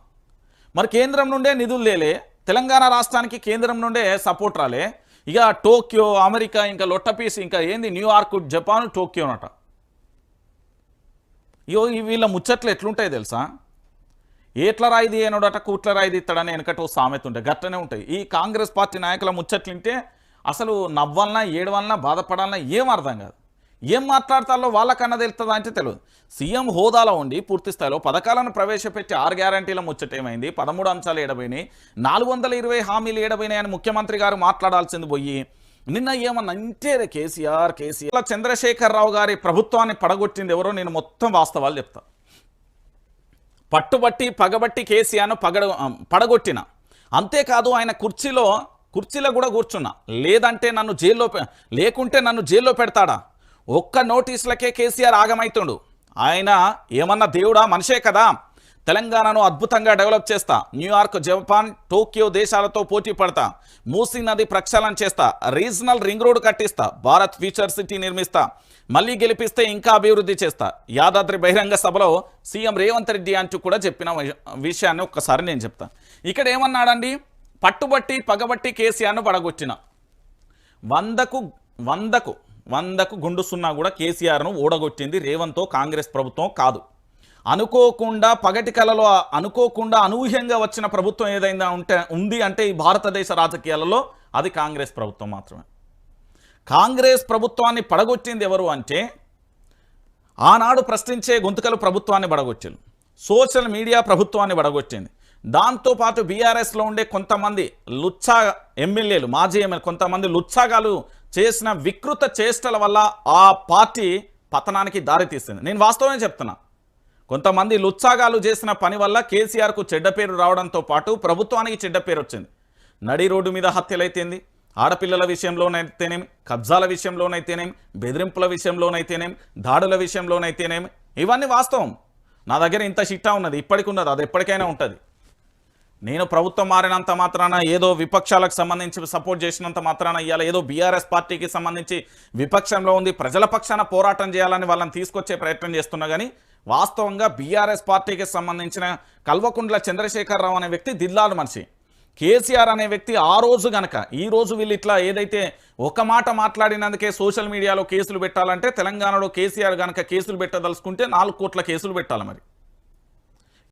మరి కేంద్రం నుండే నిధులు లేలే. తెలంగాణ రాష్ట్రానికి కేంద్రం నుండే సపోర్ట్ రాలే. ఇక టోక్యో అమెరికా ఇంకా లొట్టపీస్ ఇంకా ఏంది? న్యూయార్క్ జపాన్ టోక్యో అనట ఇయో వీళ్ళ ముచ్చట్లు ఎట్లుంటాయి తెలుసా? ఏట్ల రాయిది ఏనోడట కూట్ల రాయిది ఇస్తాడని వెనకట ఓ సామెత ఉంటాయి గట్టనే ఉంటాయి. ఈ కాంగ్రెస్ పార్టీ నాయకుల ముచ్చట్లింటే అసలు నవ్వాలన్నా ఏడవాలన్నా బాధపడాలన్నా ఏం అర్థం కాదు. ఏం మాట్లాడతారో వాళ్ళకన్నా తెలుస్తుందా అంటే తెలియదు సీఎం హోదాలో ఉండి పూర్తి స్థాయిలో పథకాలను ప్రవేశపెట్టి ఆరు గ్యారంటీల ముచ్చటేమైంది పదమూడు అంశాలు ఏడబోయినాయి. నాలుగు వందల ఇరవై హామీలు ఏడబోయినాయని ముఖ్యమంత్రి గారు మాట్లాడాల్సింది పోయి నిన్న ఏమన్నా అంటే కేసీఆర్ కేసీఆర్. చంద్రశేఖర్ రావు గారి ప్రభుత్వాన్ని పడగొట్టింది ఎవరో నేను మొత్తం వాస్తవాలు చెప్తా. పట్టుబట్టి పగబట్టి కేసీఆర్ను పగడ పడగొట్టిన. అంతేకాదు ఆయన కుర్చీలో కుర్చీలో కూడా కూర్చున్నా. లేదంటే నన్ను జైల్లో లేకుంటే నన్ను జైల్లో పెడతాడా? ఒక్క నోటీసులకే కేసీఆర్ ఆగమైతుండు. ఆయన ఏమన్నా దేవుడా? మనిషే కదా. తెలంగాణను అద్భుతంగా డెవలప్ చేస్తా. న్యూయార్క్ జపాన్ టోక్యో దేశాలతో పోటీ పడతా. మూసీ నది ప్రక్షాళన చేస్తా. రీజనల్ రింగ్ రోడ్ కట్టిస్తా. భారత్ ఫ్యూచర్ సిటీ నిర్మిస్తా. మళ్ళీ గెలిపిస్తే ఇంకా అభివృద్ధి చేస్తా. యాదాద్రి బహిరంగ సభలో సీఎం రేవంత్ రెడ్డి అంటూ కూడా చెప్పిన విషయాన్ని ఒక్కసారి నేను చెప్తా. ఇక్కడ ఏమన్నాడండి? పట్టుబట్టి పగబట్టి కేసీఆర్ను పడగొట్టిన. వందకు వందకు వందకు గుండు సున్నా కూడా కేసీఆర్ను ఓడగొట్టింది రేవంత్తో కాంగ్రెస్ ప్రభుత్వం కాదు. అనుకోకుండా పగటి కలలో అనుకోకుండా అనూహ్యంగా వచ్చిన ప్రభుత్వం ఏదైనా ఉంటే ఉంది అంటే ఈ భారతదేశ రాజకీయాలలో అది కాంగ్రెస్ ప్రభుత్వం మాత్రమే. కాంగ్రెస్ ప్రభుత్వాన్ని పడగొట్టింది ఎవరు అంటే ఆనాడు ప్రశ్నించే గొంతుకలు ప్రభుత్వాన్ని పడగొట్టింది. సోషల్ మీడియా ప్రభుత్వాన్ని పడగొట్టింది. దాంతోపాటు బీఆర్ఎస్లో ఉండే కొంతమంది లుచ్చా ఎమ్మెల్యేలు మాజీ ఎమ్మెల్యే కొంతమంది లుచ్చాగాలు చేసిన వికృత చేష్టల వల్ల ఆ పార్టీ పతనానికి దారితీస్తుంది నేను వాస్తవమే చెప్తున్నా. కొంతమంది లుత్సాగాలు చేసిన పని వల్ల కేసీఆర్కు చెడ్డ పేరు రావడంతో పాటు ప్రభుత్వానికి చెడ్డ పేరు వచ్చింది. నడి రోడ్డు మీద హత్యలైతేంది ఆడపిల్లల విషయంలోనైతేనేమి కబ్జాల విషయంలోనైతేనేమి బెదిరింపుల విషయంలోనైతేనేమి దాడుల విషయంలోనైతేనేమి ఇవన్నీ వాస్తవం. నా దగ్గర ఇంత చిట్టా ఉన్నది ఇప్పటికి ఉన్నది అది ఎప్పటికైనా ఉంటుంది. నేను ప్రభుత్వం మారినంత మాత్రాన ఏదో విపక్షాలకు సంబంధించి సపోర్ట్ చేసినంత మాత్రాన ఇవాళ ఏదో బీఆర్ఎస్ పార్టీకి సంబంధించి విపక్షంలో ఉంది ప్రజల పక్షాన పోరాటం చేయాలని వాళ్ళని తీసుకొచ్చే ప్రయత్నం చేస్తున్నా కానీ వాస్తవంగా బీఆర్ఎస్ పార్టీకి సంబంధించిన కల్వకుంట్ల చంద్రశేఖరరావు అనే వ్యక్తి దిల్లాలు మనిషి. కేసీఆర్ అనే వ్యక్తి ఆ రోజు గనక ఈ రోజు వీళ్ళు ఇట్లా ఏదైతే ఒక మాట మాట్లాడినందుకే సోషల్ మీడియాలో కేసులు పెట్టాలంటే తెలంగాణలో కేసీఆర్ గనక కేసులు పెట్టదలుచుకుంటే నాలుగు కోట్ల కేసులు పెట్టాలి మరి.